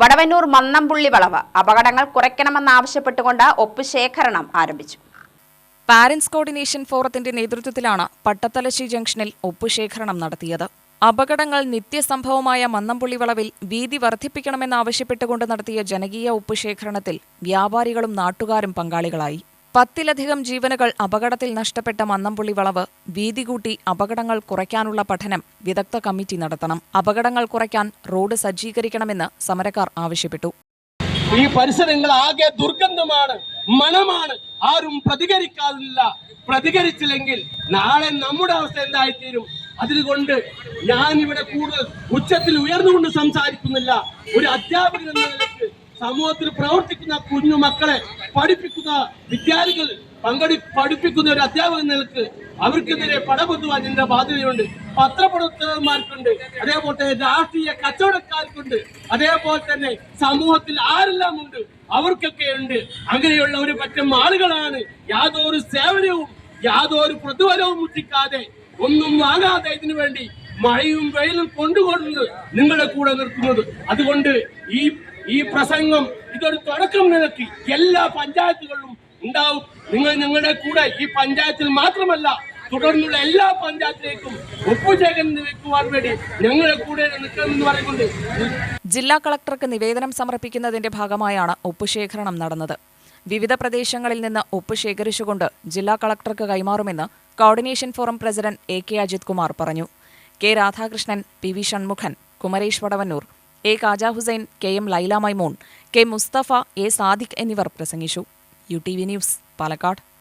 വടവന്നൂർ മന്നംപുള്ളി വളവ്. അപകടങ്ങൾ കുറയ്ക്കണമെന്നാവശ്യപ്പെട്ടുകൊണ്ട് ഒപ്പുശേഖരണം ആരംഭിച്ചു. പാരന്റ്സ് കോർഡിനേഷൻ ഫോറത്തിന്റെ നേതൃത്വത്തിലാണ് പട്ടത്തലശ്ശി ജംഗ്ഷനിൽ ഒപ്പുശേഖരണം നടത്തിയത്. അപകടങ്ങൾ നിത്യസംഭവമായ മന്നംപുള്ളി വളവിൽ വീതി വർദ്ധിപ്പിക്കണമെന്നാവശ്യപ്പെട്ടുകൊണ്ട് നടത്തിയ ജനകീയ ഒപ്പുശേഖരണത്തിൽ വ്യാപാരികളും നാട്ടുകാരും പങ്കാളികളായി. പത്തിലധികം ജീവനുകൾ അപകടത്തിൽ നഷ്ടപ്പെട്ട മന്നംപുള്ളി വളവ് വീതി കൂട്ടി അപകടങ്ങൾ കുറയ്ക്കാനുള്ള പഠനം വിദഗ്ധ കമ്മിറ്റി നടത്തണം. അപകടങ്ങൾ കുറയ്ക്കാൻ റോഡ് സജ്ജീകരിക്കണമെന്ന് സമരക്കാർ ആവശ്യപ്പെട്ടു. ഈ പരിസരങ്ങൾ ആകെ ദുർഗന്ധമാണ് മണമാണ്. ആരും പ്രതികരിക്കാറില്ല. പ്രതികരിച്ചില്ലെങ്കിൽ നാളെ നമ്മുടെ അവസ്ഥ എന്തായിത്തീരും? അതുകൊണ്ട് ഞാൻ ഇവിടെ കൂടുതൽ ഉച്ചത്തിൽ ഉയർന്നുകൊണ്ട് സംസാരിക്കുന്നില്ല. ഒരു അധ്യാപകൻ എന്ന നിലയ്ക്ക് സമൂഹത്തിൽ പ്രവർത്തിക്കുന്ന കുഞ്ഞു മക്കളെ പഠിപ്പിക്കുന്ന വിദ്യാർത്ഥികൾ പങ്കെടു പഠിപ്പിക്കുന്ന ഒരു അധ്യാപകൻ നിലയ്ക്ക് അവർക്കെതിരെ പടപൊത്തുവാൻ എന്റെ ബാധ്യതയുണ്ട്. പത്രപ്രവർത്തകന്മാർക്കുണ്ട്. അതേപോലെ തന്നെ രാഷ്ട്രീയ കച്ചവടക്കാർക്കുണ്ട്. അതേപോലെ തന്നെ സമൂഹത്തിൽ ആരെല്ലാം ഉണ്ട് അവർക്കൊക്കെ ഉണ്ട്. അങ്ങനെയുള്ള ഒരു പറ്റം ആളുകളാണ് യാതൊരു സേവനവും യാതൊരു പ്രതിഫലവും മുട്ടിക്കാതെ ഒന്നും ആകാതെ ഇതിനു വേണ്ടി മഴയും വെയിലും കൊണ്ടുകൊണ്ട് നിങ്ങളുടെ കൂടെ നിർത്തുന്നത്. അതുകൊണ്ട് ഈ ഈ പ്രസംഗം ഇതൊരു തുടക്കം നിരത്തി എല്ലാ പഞ്ചായത്തുകളിലും ഉണ്ടാവും. നിങ്ങൾ ഞങ്ങളുടെ കൂടെ ഈ പഞ്ചായത്തിൽ മാത്രമല്ല തുടർന്നുള്ള എല്ലാ പഞ്ചായത്തിലേക്കും ഒപ്പുശേഖരം വെക്കുവാൻ വേണ്ടി ഞങ്ങളുടെ കൂടെ നിൽക്കണമെന്ന് പറയുന്നുണ്ട്. ജില്ലാ കളക്ടർക്ക് നിവേദനം സമർപ്പിക്കുന്നതിന്റെ ഭാഗമായാണ് ഒപ്പുശേഖരണം നടന്നത്. വിവിധ പ്രദേശങ്ങളിൽ നിന്ന് ഒപ്പ് ശേഖരിച്ചുകൊണ്ട് ജില്ലാ കളക്ടർക്ക് കൈമാറുമെന്ന് coordination forum president A K Ajith Kumar പറഞ്ഞു. K Radhakrishnan P V Shanmukhan Kumaresh Vadavannur A Kaja Hussain K M Laila Maimoon K Musthafa A Sadiq എന്നിവർ പ്രസംഗിച്ചു. U T V news Palakkad.